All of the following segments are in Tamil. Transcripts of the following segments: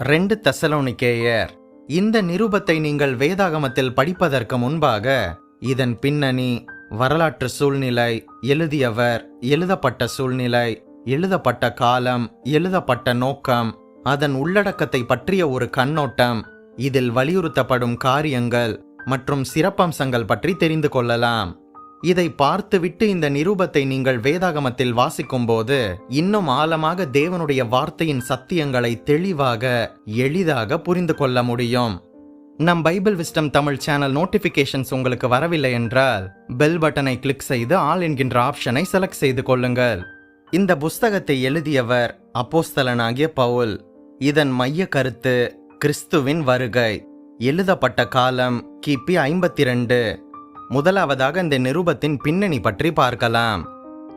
ரெண்டு தெசலோனிக்கேயர். இந்த நிருபத்தை நீங்கள் வேதாகமத்தில் படிப்பதற்கு முன்பாக இதன் பின்னணி வரலாற்று சூழ்நிலை எழுதியவர் எழுதப்பட்ட சூழ்நிலை எழுதப்பட்ட காலம் எழுதப்பட்ட நோக்கம் அதன் உள்ளடக்கத்தை பற்றிய ஒரு கண்ணோட்டம் இதில் வலியுறுத்தப்படும் காரியங்கள் மற்றும் சிறப்பம்சங்கள் பற்றி தெரிந்து கொள்ளலாம். இதை பார்த்துவிட்டு இந்த நிரூபத்தை நீங்கள் வேதாகமத்தில் வாசிக்கும்போது இன்னும் ஆழமாக தேவனுடைய வார்த்தையின் சத்தியங்களை தெளிவாக எளிதாக புரிந்து கொள்ள முடியும். நம் Bible wisdom Tamil channel notifications உங்களுக்கு வரவில்லை என்றால் பெல் பட்டனை கிளிக் செய்து ஆல் என்கின்ற ஆப்ஷனை செலக்ட் செய்து கொள்ளுங்கள். இந்த புஸ்தகத்தை எழுதியவர் அப்போஸ்தலனாகிய பவுல். இதன் மைய கருத்து கிறிஸ்துவின் வருகை. எழுதப்பட்ட காலம் கிபி ஐம்பத்தி ரெண்டு முதலாவதாக இந்த நிருபத்தின் பின்னணி பற்றி பார்க்கலாம்.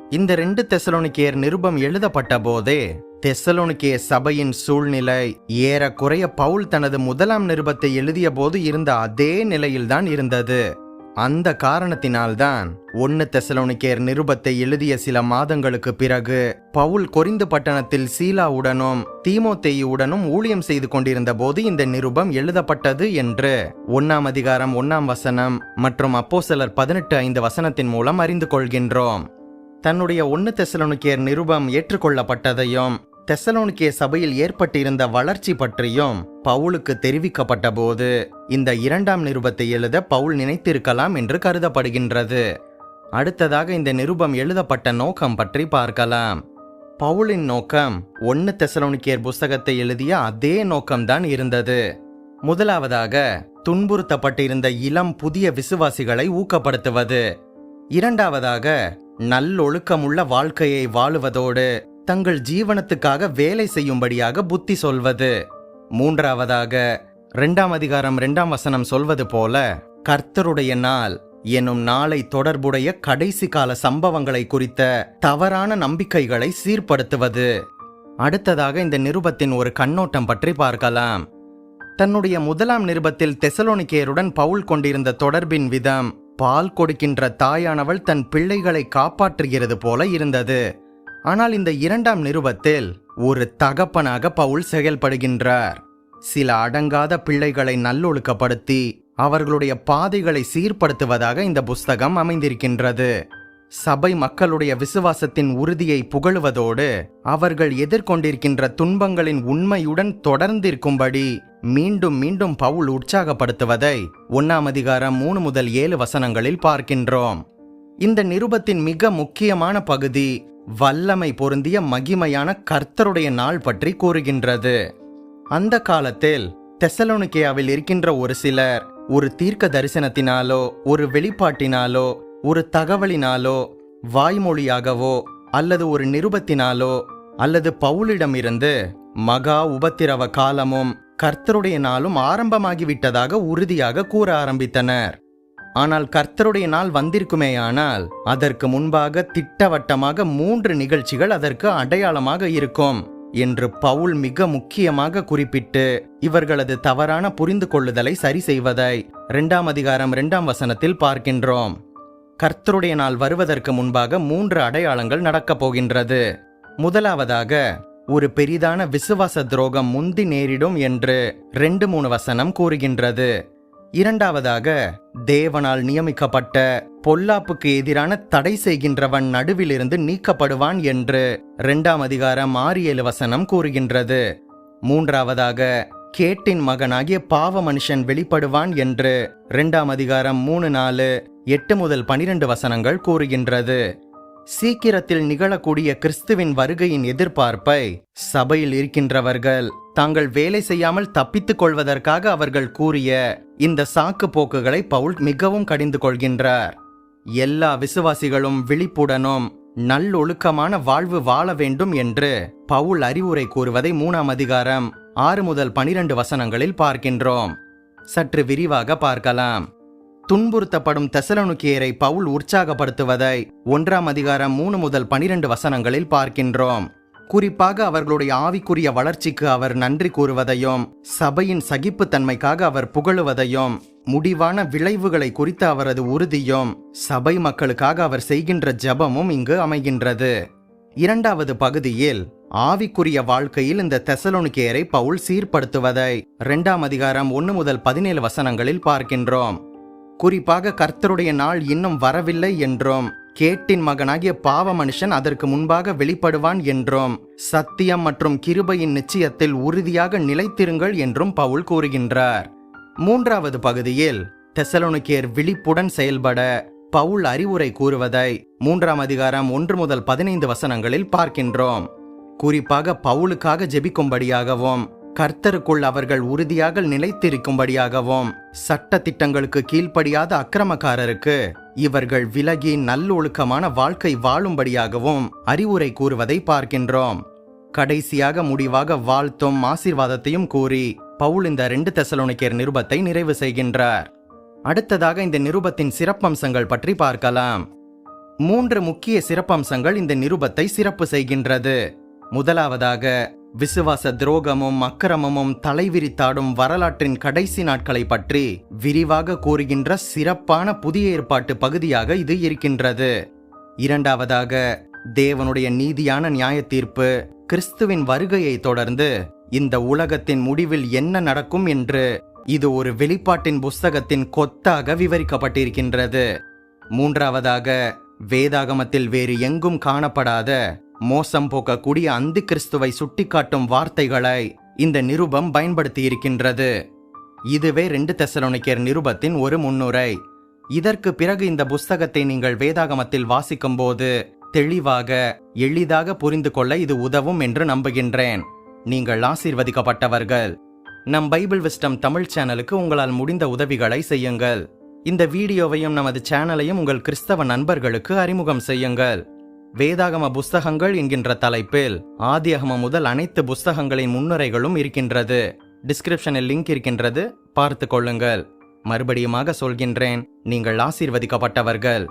இந்த ரெண்டு தெசலோனிக்கேயர் நிருபம் எழுதப்பட்ட போதே தெசலோனிக்கே சபையின் சூழ்நிலை ஏறக்குறைய பவுல் தனது முதலாம் நிருபத்தை எழுதிய போது இருந்த அதே நிலையில்தான் இருந்தது. அந்த காரணத்தினால்தான் ஒன்னு தெசலோனிக்கேர் நிருபத்தை எழுதிய சில மாதங்களுக்கு பிறகு பவுல் கொரிந்து பட்டணத்தில் சீலாவுடனும் தீமோத்தேயுடனும் ஊழியம் செய்து கொண்டிருந்த போது இந்த நிருபம் எழுதப்பட்டது என்று ஒன்னாம் அதிகாரம் ஒன்னாம் வசனம் மற்றும் அப்போசலர் பதினெட்டு ஐந்து வசனத்தின் மூலம் அறிந்து கொள்கின்றோம். தன்னுடைய ஒன்னு தெசலனுக்கேர் நிருபம் ஏற்றுக்கொள்ளப்பட்டதையும் தெசலோனிக்கே சபையில் ஏற்பட்டிருந்த வளர்ச்சி பற்றியும் பவுலுக்கு தெரிவிக்கப்பட்ட போது இந்த இரண்டாம் நிருபத்தை எழுத பவுல் நினைத்திருக்கலாம் என்று கருதப்படுகின்றது. அடுத்ததாக இந்த நிருபம் எழுதப்பட்ட நோக்கம் பற்றி பார்க்கலாம். பவுலின் நோக்கம் ஒன்னு தெசலோனிக்கேர் புஸ்தகத்தை எழுதிய அதே நோக்கம்தான் இருந்தது. முதலாவதாக துன்புறுத்தப்பட்டிருந்த இளம் புதிய விசுவாசிகளை ஊக்கப்படுத்துவது. இரண்டாவதாக நல்லொழுக்கமுள்ள வாழ்க்கையை வாழுவதோடு தங்கள் ஜீவனத்துக்காக வேலை செய்யும்படியாக புத்தி சொல்வது. மூன்றாவதாக இரண்டாம் அதிகாரம் இரண்டாம் வசனம் சொல்வது போல கர்த்தருடைய நாள் எனும் நாளை தொடர்புடைய கடைசி கால சம்பவங்களை குறித்த தவறான நம்பிக்கைகளை சீர்படுத்துவது. அடுத்ததாக இந்த நிருபத்தின் ஒரு கண்ணோட்டம் பற்றி பார்க்கலாம். தன்னுடைய முதலாம் நிருபத்தில் தெசலோனிக்கேயருடன் பவுல் கொண்டிருந்த தொடர்பின் விதம் பால் கொடுக்கின்ற தாயானவள் தன் பிள்ளைகளை காப்பாற்றுகிறது போல இருந்தது. ஆனால் இந்த இரண்டாம் நிருபத்தில் ஒரு தகப்பனாக பவுல் செயல்படுகின்றார். சில அடங்காத பிள்ளைகளை நல்லொழுக்கப்படுத்தி அவர்களுடைய பாதைகளை சீர்படுத்துவதாக இந்த புஸ்தகம் அமைந்திருக்கின்றது. சபை மக்களுடைய விசுவாசத்தின் உறுதியை புகழுவதோடு அவர்கள் எதிர்கொண்டிருக்கின்ற துன்பங்களின் உண்மையுடன் தொடர்ந்திருக்கும்படி மீண்டும் மீண்டும் பவுல் உற்சாகப்படுத்துவதை ஒன்னாம் அதிகாரம் மூணு முதல் ஏழு வசனங்களில் பார்க்கின்றோம். இந்த நிருபத்தின் மிக முக்கியமான பகுதி வல்லமை பொருந்திய மகிமையான கர்த்தருடைய நாள் பற்றி கூறுகின்றது. அந்த காலத்தில் தெசலோனிக்கேயாவில் இருக்கின்ற ஒரு சிலர் ஒரு தீர்க்க தரிசனத்தினாலோ ஒரு வெளிப்பாட்டினாலோ ஒரு தகவலினாலோ வாய்மொழியாகவோ அல்லது ஒரு நிருபத்தினாலோ அல்லது பவுலிடமிருந்து மகா உபத்திரவ காலமும் கர்த்தருடைய நாளும் ஆரம்பமாகிவிட்டதாக உறுதியாக கூற ஆரம்பித்தனர். ஆனால் கர்த்தருடைய நாள் வந்திருக்குமேயானால் அதற்கு முன்பாக திட்டவட்டமாக மூன்று நிகழ்ச்சிகள் அதற்கு அடையாளமாக இருக்கும் என்று பவுல் மிக முக்கியமாக குறிப்பிட்டு இவர்களது தவறான புரிந்து கொள்ளுதலை சரி செய்வதை இரண்டாம் அதிகாரம் இரண்டாம் வசனத்தில் பார்க்கின்றோம். கர்த்தருடைய நாள் வருவதற்கு முன்பாக மூன்று அடையாளங்கள் நடக்கப் போகின்றது. முதலாவதாக ஒரு பெரிதான விசுவாச துரோகம் முந்தி நேரிடும் என்று ரெண்டு மூணு வசனம் கூறுகின்றது. இரண்டாவதாக தேவனால் நியமிக்கப்பட்ட பொல்லாப்புக்கு எதிரான தடை செய்கின்றவன் நடுவிலிருந்து நீக்கப்படுவான் என்று இரண்டாம் அதிகாரம் ஆறு ஏழு வசனம் கூறுகின்றது. மூன்றாவதாக கேட்டின் மகனாகிய பாவ மனுஷன் வெளிப்படுவான் என்று இரண்டாம் அதிகாரம் மூணு நாலு எட்டு முதல் பனிரெண்டு வசனங்கள் கூறுகின்றது. சீக்கிரத்தில் நிகழக்கூடிய கிறிஸ்துவின் வருகையின் எதிர்பார்ப்பை சபையில் இருக்கின்றவர்கள் தாங்கள் வேலை செய்யாமல் தப்பித்துக் கொள்வதற்காக அவர்கள் கூறிய இந்த சாக்கு போக்குகளை பவுல் மிகவும் கடிந்து கொள்கின்றார். எல்லா விசுவாசிகளும் விழிப்புடனும் நல்லொழுக்கமான வாழ்வு வாழ வேண்டும் என்று பவுல் அறிவுரை கூறுவதை மூணாம் அதிகாரம் ஆறு முதல் பனிரெண்டு வசனங்களில் பார்க்கின்றோம். சற்று விரிவாக பார்க்கலாம். துன்புறுத்தப்படும் தெசலனுக்கியரை பவுல் உற்சாகப்படுத்துவதை ஒன்றாம் அதிகாரம் மூணு முதல் பனிரெண்டு வசனங்களில் பார்க்கின்றோம். குறிப்பாக அவர்களுடைய ஆவிக்குரிய வளர்ச்சிக்கு அவர் நன்றி கூறுவதையும் சபையின் சகிப்புத்தன்மைக்காக அவர் புகழுவதையும் முடிவான விளைவுகளை குறித்த அவரது உறுதியும் சபை மக்களுக்காக அவர் செய்கின்ற ஜெபமும் இங்கு அமைகின்றது. இரண்டாவது பகுதியில் ஆவிக்குரிய வாழ்க்கையில் இந்த தெசலோனிக்கேரை பவுல் சீர்படுத்துவதை இரண்டாம் அதிகாரம் ஒன்று முதல் பதினேழு வசனங்களில் பார்க்கின்றோம். குறிப்பாக கர்த்தருடைய நாள் இன்னும் வரவில்லை என்றும் கேட்டின் மகனாகிய பாவ மனுஷன் அதற்கு முன்பாக வெளிப்படுவான் என்றும். சத்தியம் மற்றும் கிருபையின் நிச்சயத்தில் உறுதியாக நிலைத்திருங்கள் என்றும் பவுல் கூறுகின்றார். மூன்றாவது பகுதியில் தெசலோனிக்கேர் விழிப்புடன் செயல்பட பவுல் அறிவுரை கூறுவதை மூன்றாம் அதிகாரம் ஒன்று முதல் பதினைந்து வசனங்களில் பார்க்கின்றோம். குறிப்பாக பவுலுக்காக ஜெபிக்கும்படியாகவும் கர்த்தருக்குள் அவர்கள் உறுதியாக நிலைத்திருக்கும்படியாகவும் சட்ட திட்டங்களுக்கு கீழ்ப்படியாத அக்கிரமக்காரருக்கு இவர்கள் விலகி நல்லொழுக்கமான வாழ்க்கை வாழும்படியாகவும் அறிவுரை கூறுவதை பார்க்கின்றோம். கடைசியாக முடிவாக வாழ்த்தும் ஆசீர்வாதத்தையும் கூறி பவுல் இந்த ரெண்டு தெசலோனிக்கேர் நிருபத்தை நிறைவு செய்கின்றார். அடுத்ததாக இந்த நிருபத்தின் சிறப்பம்சங்கள் பற்றி பார்க்கலாம். மூன்று முக்கிய சிறப்பம்சங்கள் இந்த நிருபத்தை சிறப்பு செய்கின்றது. முதலாவதாக விசுவாச துரோகமும் அக்கிரமமும் தலைவிரித்தாடும் வரலாற்றின் கடைசி நாட்களை பற்றி விரிவாக கூறுகின்ற சிறப்பான புதிய ஏற்பாட்டு பகுதியாக இது இருக்கின்றது. இரண்டாவதாக தேவனுடைய நீதியான நியாய தீர்ப்பு கிறிஸ்துவின் வருகையை தொடர்ந்து இந்த உலகத்தின் முடிவில் என்ன நடக்கும் என்று இது ஒரு வெளிப்பாட்டின் புஸ்தகத்தின் கொத்தாக விவரிக்கப்பட்டிருக்கின்றது. மூன்றாவதாக வேதாகமத்தில் வேறு எங்கும் காணப்படாத மோசம் போக்கக்கூடிய அந்தி கிறிஸ்துவை சுட்டிக்காட்டும் வார்த்தைகளை இந்த நிருபம் பயன்படுத்தி இருக்கின்றது இதுவே ரெண்டு தெசலோனிக்கர் நிருபத்தின் ஒரு முன்னுரை. இதற்கு பிறகு இந்த புஸ்தகத்தை நீங்கள் வேதாகமத்தில் வாசிக்கும்போது தெளிவாக எளிதாக புரிந்து கொள்ள இது உதவும் என்று நம்புகின்றேன். நீங்கள் ஆசீர்வதிக்கப்பட்டவர்கள். நம் பைபிள் விஸ்டம் தமிழ் சேனலுக்கு உங்களால் முடிந்த உதவிகளை செய்யுங்கள். இந்த வீடியோவையும் நமது சேனலையும் உங்கள் கிறிஸ்தவ நண்பர்களுக்கு அறிமுகம் செய்யுங்கள். வேதாகம புஸ்தகங்கள் என்கின்ற தலைப்பில் ஆதியகம முதல் அனைத்து புஸ்தகங்களின் முன்னுரைகளும் இருக்கின்றது. டிஸ்கிரிப்ஷனில் லிங்க் இருக்கின்றது. பார்த்து கொள்ளுங்கள். மறுபடியுமாக சொல்கின்றேன். நீங்கள் ஆசீர்வதிக்கப்பட்டவர்கள்.